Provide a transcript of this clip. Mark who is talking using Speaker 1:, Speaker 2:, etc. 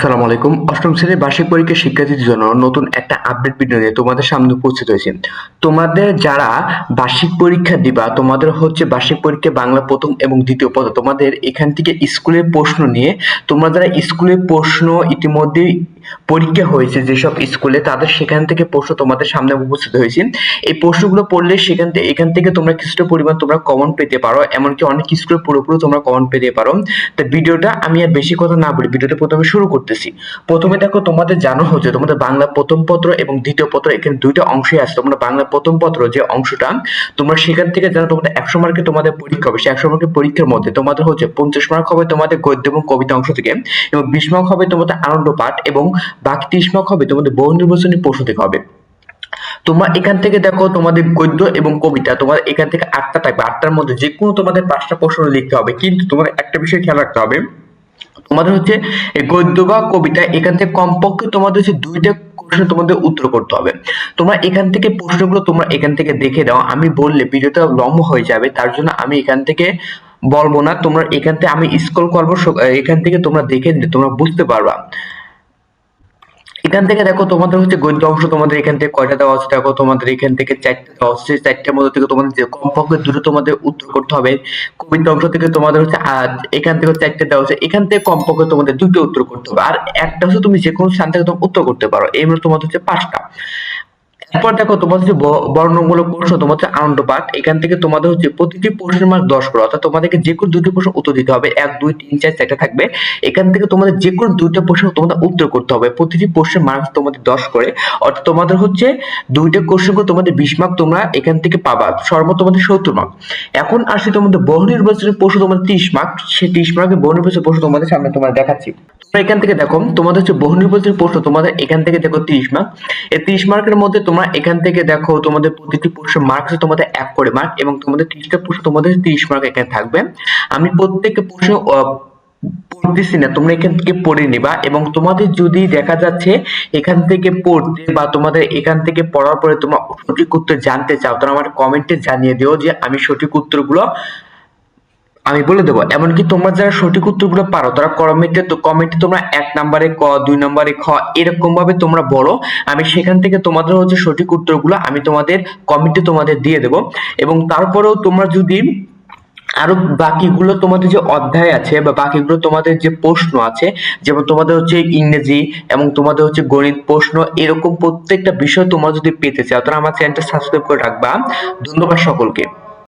Speaker 1: আসসালামু আলাইকুম। অষ্টম শ্রেণির বার্ষিক পরীক্ষার শিক্ষার্থীদের জন্য নতুন একটা আপডেট ভিডিও নিয়ে তোমাদের সামনে উপস্থিত হয়েছে। তোমাদের যারা বার্ষিক পরীক্ষা দিবা, তোমাদের হচ্ছে বার্ষিক পরীক্ষা বাংলা প্রথম এবং দ্বিতীয় পদ, তোমাদের এখান থেকে স্কুলের প্রশ্ন নিয়ে, তোমরা যারা স্কুলের প্রশ্ন ইতিমধ্যেই পরীক্ষা হয়েছে, যেসব স্কুলে, তাদের সেখান থেকে প্রশ্ন তোমাদের সামনে উপস্থিত হয়েছে। এই প্রশ্নগুলো পড়লে সেখান থেকে এখান থেকে তোমরা কিছুটা পরিমাণ তোমরা কমন পেতে পারো, এমনকি অনেক স্কুলে পুরোপুরি তোমরা কমন পেতে পারো। তো ভিডিওটা আমি আর বেশি কথা না বলি ভিডিওটা প্রথমে শুরু করতেছি প্রথমে দেখো, তোমাদের জানো হচ্ছে, তোমাদের বাংলা প্রথম পত্র এবং দ্বিতীয় পত্র, এখানে দুইটা অংশই আছে। তোমরা বাংলা প্রথম পত্র যে অংশটা, তোমরা সেখান থেকে জানো তোমাদের একশো মার্কের তোমাদের পরীক্ষা হবে। সেই একশো মার্কের পরীক্ষার মধ্যে তোমাদের হচ্ছে পঞ্চাশ মার্ক হবে তোমাদের গদ্য এবং কবিতা অংশ থেকে এবং বিশ মার্ক হবে তোমাদের আনন্দ পাঠ এবং বাকি ত্রিশ মার্ক হবে তোমাদের বহু নির্বাচনী প্রশ্ন থেকে হবে। তোমরা এখান থেকে দেখো তোমাদের গদ্য এবং কবিতা তোমার এখান থেকে আটটা থাকবে আটটার মধ্যে যে কোনো তোমাদের পাঁচটা প্রশ্ন লিখতে হবে। কিন্তু তোমার একটা বিষয় খেয়াল রাখতে হবে তোমাদের হচ্ছে এই গদ্য বা কবিতা এখান থেকে কমপক্ষে তোমাদের হচ্ছে দুইটা প্রশ্ন তোমাদের উত্তর করতে হবে। তোমরা এখান থেকে প্রশ্নগুলো তোমরা এখান থেকে দেখে দাও। আমি বললে ভিডিওটা লম্ব হয়ে যাবে, তার জন্য আমি এখান থেকে বলব না। তোমরা এখান থেকে আমি স্ক্রল করব এখান থেকে তোমরা দেখে নিলে তোমরা বুঝতে পারবা। এখান থেকে দেখো তোমাদের হচ্ছে গণিত অংশ তোমাদের এখান থেকে কয়টা দেওয়া আছে? দেখো তোমাদের এখান থেকে চারটা দেওয়া আছে। চারটার মধ্যে থেকে তোমাদের যে কমপক্ষে দুটো তোমাদের উত্তর করতে হবে। কবিতা অংশ থেকে তোমাদের হচ্ছে এখান থেকে চারটে দেওয়া আছে। এখান থেকে কমপক্ষে তোমাদের দুটো উত্তর করতে হবে। আর একটা হচ্ছে তুমি যে কোনো স্থান থেকে তুমি উত্তর করতে পারো। এই তোমাদের হচ্ছে পাঁচটা। এরপর দেখো, তোমাদের যে বর্ণমূলক প্রশ্ন, তোমাদের আনন্দ পাঠ, এখান থেকে তোমাদের হচ্ছে প্রতিটি প্রশ্নের মার্ক দশ করে, অর্থাৎ তোমাদেরকে যে কোনো দুটি প্রশ্ন উত্তর দিতে হবে। এক, দুই, তিন, চার, চারটা থাকবে। এখান থেকে তোমাদের যে কোনো দুইটা প্রশ্ন তোমাদের উত্তর করতে হবে। প্রতিটি প্রশ্নের মার্ক তোমাদের দশ করে। অর্থাৎ তোমাদের হচ্ছে দুইটা কোশ্চেন করে তোমাদের বিশ মার্ক তোমরা এখান থেকে পাবা। সর্বোচ্চ তোমাদের সত্তর মার্ক এখন আসছে তোমাদের বহু নির্বাচনের প্রশ্ন, তোমাদের ত্রিশ মার্ক সেই ত্রিশ মার্কের বহু নির্বাচনের প্রশ্ন তোমাদের সামনে তোমার দেখাচ্ছি। এখান থেকে দেখো, তোমাদের হচ্ছে বহু নির্বাচনের প্রশ্ন তোমাদের এখান থেকে দেখো তিরিশ মার্ক এই তিরিশ মার্কের মধ্যে তোমরা এখান থেকে দেখো তোমাদের প্রতিটি প্রশ্নের মার্ক আছে তোমাদের এক করে মার্ক এবং তোমাদের তিরিশটা প্রশ্ন তোমাদের তিরিশ মার্ক এখানে থাকবে। আমি প্রত্যেকটা প্রশ্ন পড়তেছি না, তোমরা এখান থেকে পড়ে নিবা এবং তোমাদের যদি দেখা যাচ্ছে এখান থেকে পড়তে বা তোমাদের এখান থেকে পড়ার পরে তোমরা সঠিক উত্তর জানতে চাও, তাহলে আমার কমেন্টে জানিয়ে দিও যে আমি সঠিক উত্তরগুলো আমি বলে দেবো, এমনকি তোমরা যারা সঠিক উত্তরগুলো পারো, তারা কমেন্টে তো কমেন্টে তোমরা এক নম্বরে ক, দুই নম্বরে খ এরকম ভাবে তোমরা বলো। আমি সেখান থেকে তোমাদের হচ্ছে সঠিক উত্তরগুলো আমি তোমাদের কমেন্টে তোমাদের দিয়ে দেবো। এবং তারপরেও তোমরা যদি আরও বাকিগুলো তোমাদের যে অধ্যায় আছে বা বাকিগুলো তোমাদের যে প্রশ্ন আছে, যেমন তোমাদের হচ্ছে ইংরেজি এবং তোমাদের হচ্ছে গণিত প্রশ্ন, এরকম প্রত্যেকটা বিষয় তোমরা যদি পেতে চাও, তাহলে আমার চ্যানেলটা সাবস্ক্রাইব করে রাখবা। ধন্যবাদ সকলকে।